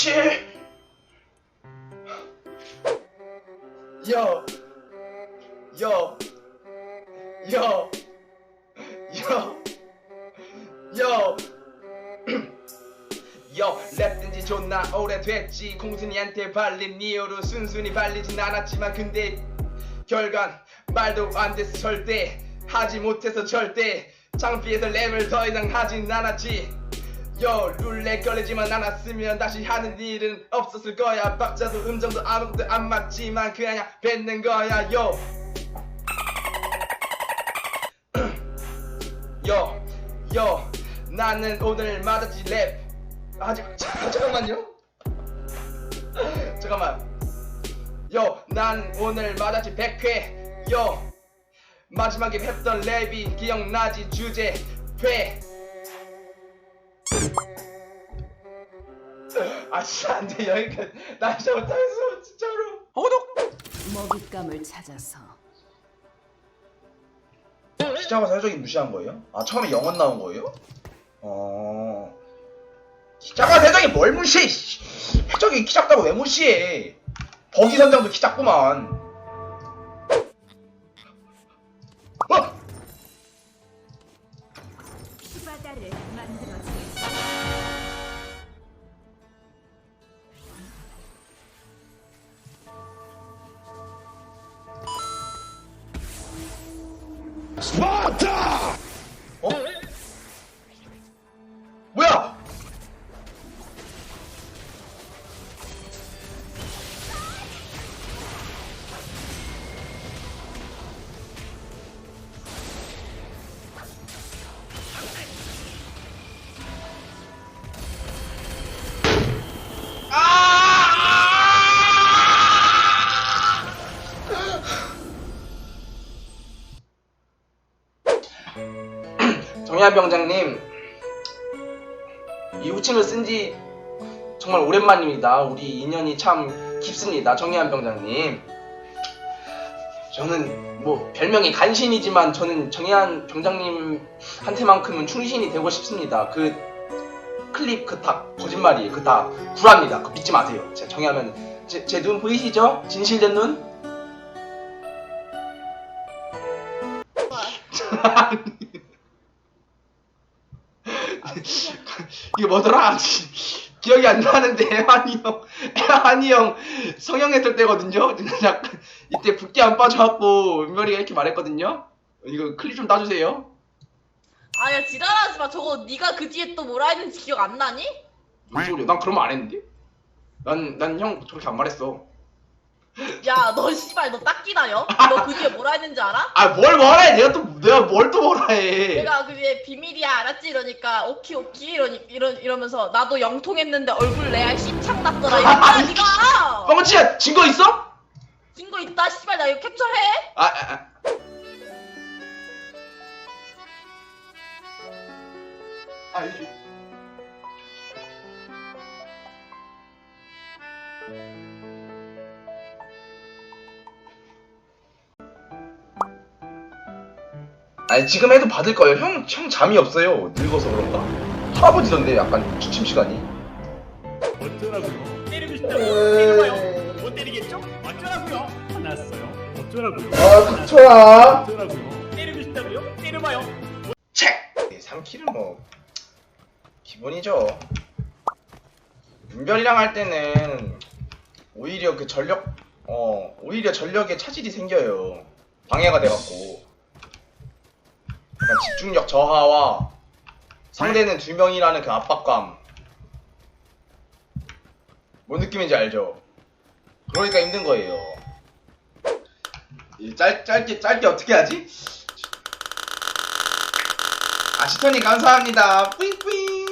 7 여, 여, 여, 여, 여. 여 랩든지 존나 오래됐지. 공순이한테 발린 니어로 순순히 발리진 않았지만 근데 결과는 말도 안 돼서 절대 하지 못해서 절대 장비에서 랩을 더 이상 하진 않았지. 요 룰렛 걸리지만 않았으면 다시 하는 일은 없었을 거야 박자도 음정도 아무것도 안 맞지만 그냥 뱉는 거야 요 요, 요, 나는 오늘 맞았지 랩. 아직 자, 잠깐만요. 잠깐만. 요, 난 오늘 맞았지 100회. 요, 마지막에 했던 랩이 기억나지 주제 회. 아, 진짜 안 돼. 여기까지. 나 진짜 못하겠어. 진짜로. 호독! 먹잇감을 찾아서 기자가 사회적인 무시한 거예요? 아 처음에 영원 나온 거예요? 어 기자가 세상에 뭘 무시해 씨. 해적이 키 작다고 왜 무시해 버기 선장도 키 작구만 어? 병장님 이 호칭을 쓴 지 정말 오랜만입니다. 우리 인연이 참 깊습니다. 정의한 병장님. 저는 뭐 별명이 간신이지만 저는 정의한 병장님한테만큼은 충신이 되고 싶습니다. 그 클립 그 다 거짓말이에요. 그 다 구랍니다. 그 믿지 마세요. 제가 정의하면 제 눈 보이시죠? 진실된 눈? 이거 뭐더라? 기억이 안 나는데 애환이 형, 애환이 형 성형했을 때거든요. 약간 이때 붓기 안 빠져갖고 은별이가 이렇게 말했거든요. 이거 클립 좀 따주세요. 아야 지랄하지 마. 저거 네가 그 뒤에 또 뭐라 했는지 기억 안 나니? 뭔 소리야? 난 그런 말 안 했는데? 난 난 형 저렇게 안 말했어. 야, 너 씨발 너 딱 기다려. 너 그 뒤에 뭐라 했는지 알아? 아 뭘 뭐라 해? 내가 또 내가 뭘 또 뭐라 해? 내가 그 뒤에 비밀이야 알았지 이러니까 오키 오키 이러니 이러 이러면서 나도 영통했는데 얼굴 레알 씹창 났더라. 이랬잖아 네가. 뻥치야 증거 있어? 증거 있다. 씨발 나 이거 캡처해. 아, 아, 아. 아, 아니 지금 해도 받을 거예요. 형, 형 잠이 없어요. 늙어서 그런가? 할아버지던데 약간 취침 시간이. 어쩌라고요? 때리고 싶다고요? 때려봐요. 못 때리겠죠? 어쩌라고요? 화났어요. 어쩌라고요? 아, 그쳐라. 어쩌라고요? 때리고 싶다고요? 때려봐요. 책! 3킬은 뭐 기본이죠 윤별이랑 할 때는 오히려 그 전력 어 오히려 전력에 차질이 생겨요 방해가 돼갖고 약간 집중력 저하와 상대는 두 명이라는 그 압박감 뭔 느낌인지 알죠? 그러니까 힘든 거예요 이 짧, 짧게 짧게 어떻게 하지? 아시토니 감사합니다. 뿌잉뿌잉.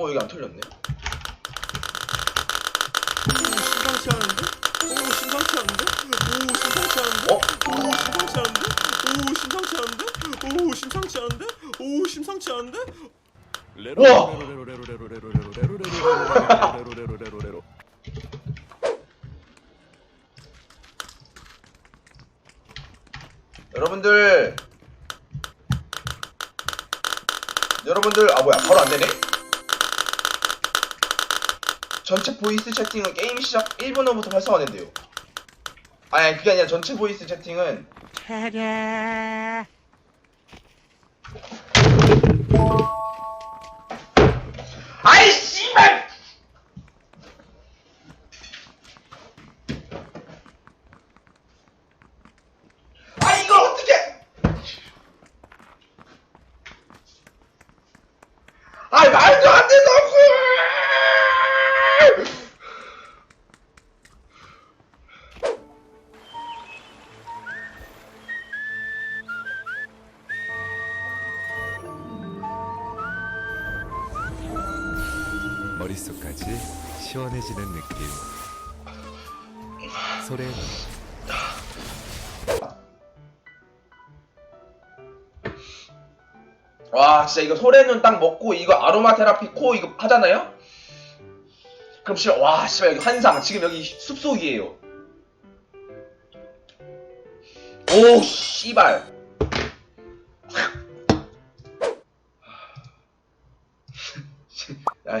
어 여기 안 털렸네. 오 심상치 않은데? 심상치 않은데? 오 심상치 않은데? 오 신상치 않은데? 오 신상치 않은데? 오 심상치 않은데? 우와! 여러분들 여러분들 아 뭐야 바로 안되네 전체 보이스 채팅은 게임 시작 1분 후부터 활성화된대요 아니 그게 아니라 전체 보이스 채팅은 아이 씨발! 아 이걸 어떻게? 아 말도 안 된다고! 머릿속까지 시원해지는 느낌. 소래는 와 진짜 이거 소래눈 딱 먹고 이거 아로마 테라피 코 이거 하잖아요? 그럼 진짜 와 씨발 여기 환상 지금 여기 숲속이에요 오 씨발 아,